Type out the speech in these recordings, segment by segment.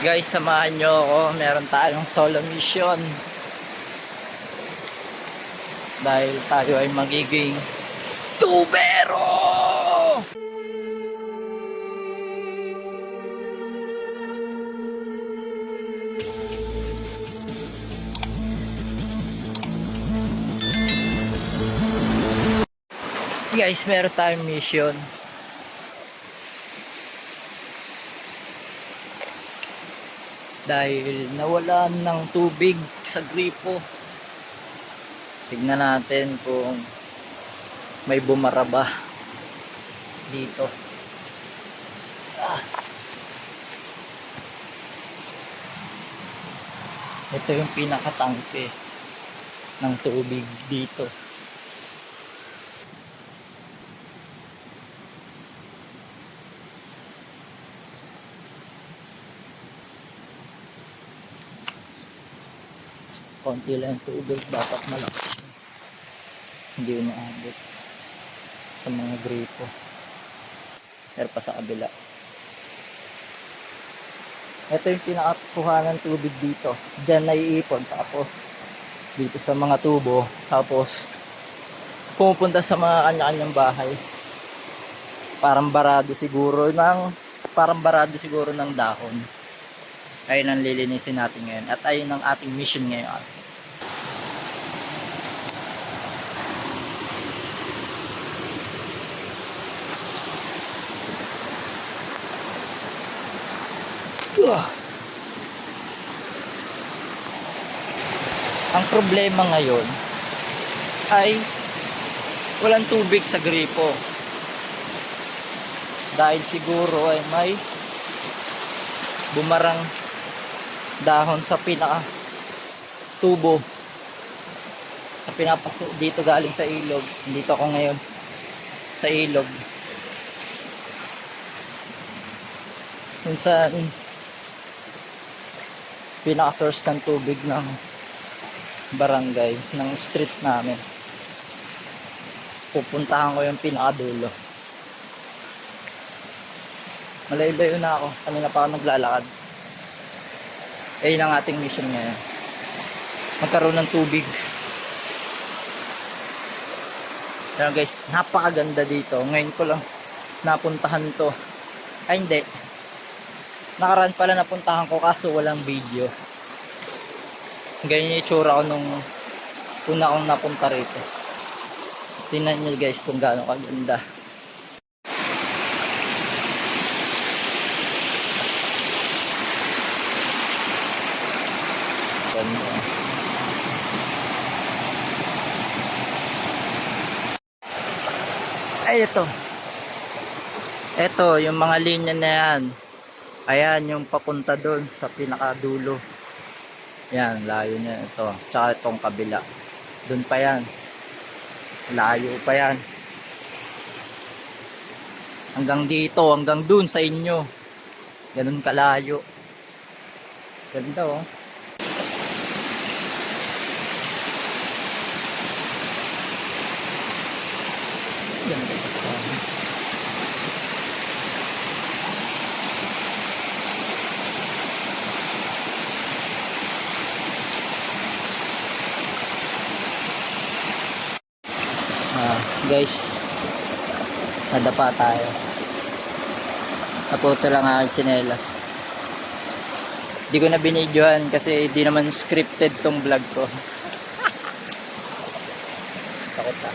Guys, samahan nyo ako. Meron tayong solo mission. Dahil tayo ay magiging tubero! Guys, meron tayong mission. Dahil nawalan ng tubig sa gripo. Tignan natin kung may bumara ba dito. Ah. Ito yung pinakatangke ng tubig dito. Konti lang yung tubig dapat malaki siya hindi umaabot sa mga gripo. Pero pa sa kabila. Ito yung pinakakuha ng tubig dito. Dyan naiipon tapos dito sa mga tubo tapos pumupunta sa mga kanya-kanyang bahay. Parang barado siguro ng parang barado siguro ng dahon ayun ang lilinisin natin ngayon at ayun ang ating mission ngayon Ugh. ang problema ngayon ay walang tubig sa gripo dahil siguro ay may bumarang dahon sa pinaka tubo sa pinapasok dito galing sa ilog. Dito ako ngayon sa ilog. Kung saan pinaka source ng tubig ng barangay ng street namin. Pupuntahan ko yung pinakadulo malayo-layo na ako. Kanina pa ako naglalakad ayun ang ating mission ngayon. Magkaroon ng tubig. Pero guys napakaganda dito. Ngayon ko lang napuntahan to. Ay hindi. Nakaraan pala napuntahan ko kaso walang video. Ganyan yung itsura ko nung una akong napunta rito. Tingnan nyo guys kung gaano kaganda Ganda. Ay, ito. Ito, yung mga linya na yan. Ayan, yung papunta doon sa pinakadulo. Yan, layo niya ito. Tsaka itong kabila. Doon pa yan. Layo pa yan. Hanggang dito, hanggang doon sa inyo. Ganun kalayo. Ganda oh. Ganda. Ah, guys. Nadapa tayo. Naputo lang ang chinelas. Di ko na binidyohan kasi di naman scripted tong vlog ko. Takot na.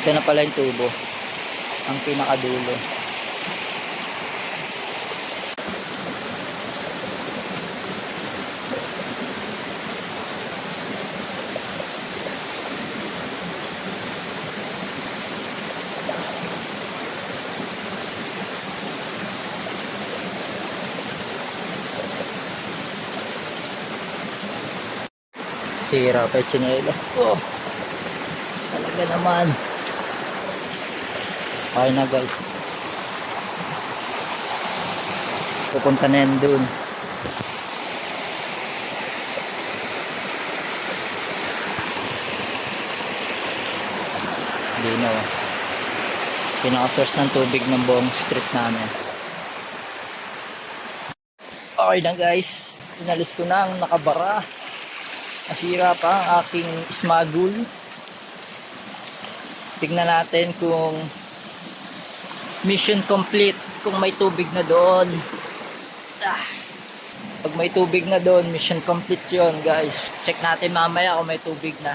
Ito na pala yung tubo. Ang pinakadulo. Sira pa yung tsinelas ko. Talaga naman. Okay na guys. Pupunta na yan dun. Linaw. Pinaka-source ng tubig ng buong street namin. Okay na guys. Inalis ko na ang nakabara. Nasira pa ang aking smagul. Tignan natin kung mission complete. Kung may tubig na doon. Ah. Pag may tubig na doon, mission complete yon guys. Check natin mamaya kung may tubig na.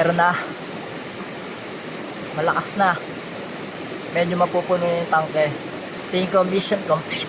Meron na. Malakas na. Medyo mapupuno yung tangke. Tingin ko mission complete.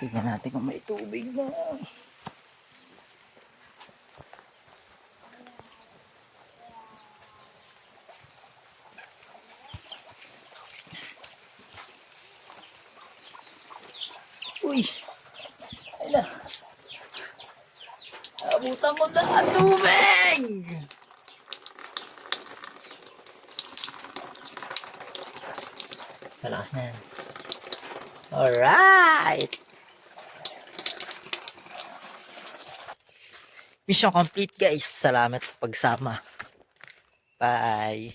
Tingnan natin kung may tubig na. Uy! Ayun na. Abutan mo na ang tubig! Malakas na yan. Alright! Mission complete guys. Salamat sa pagsama. Bye!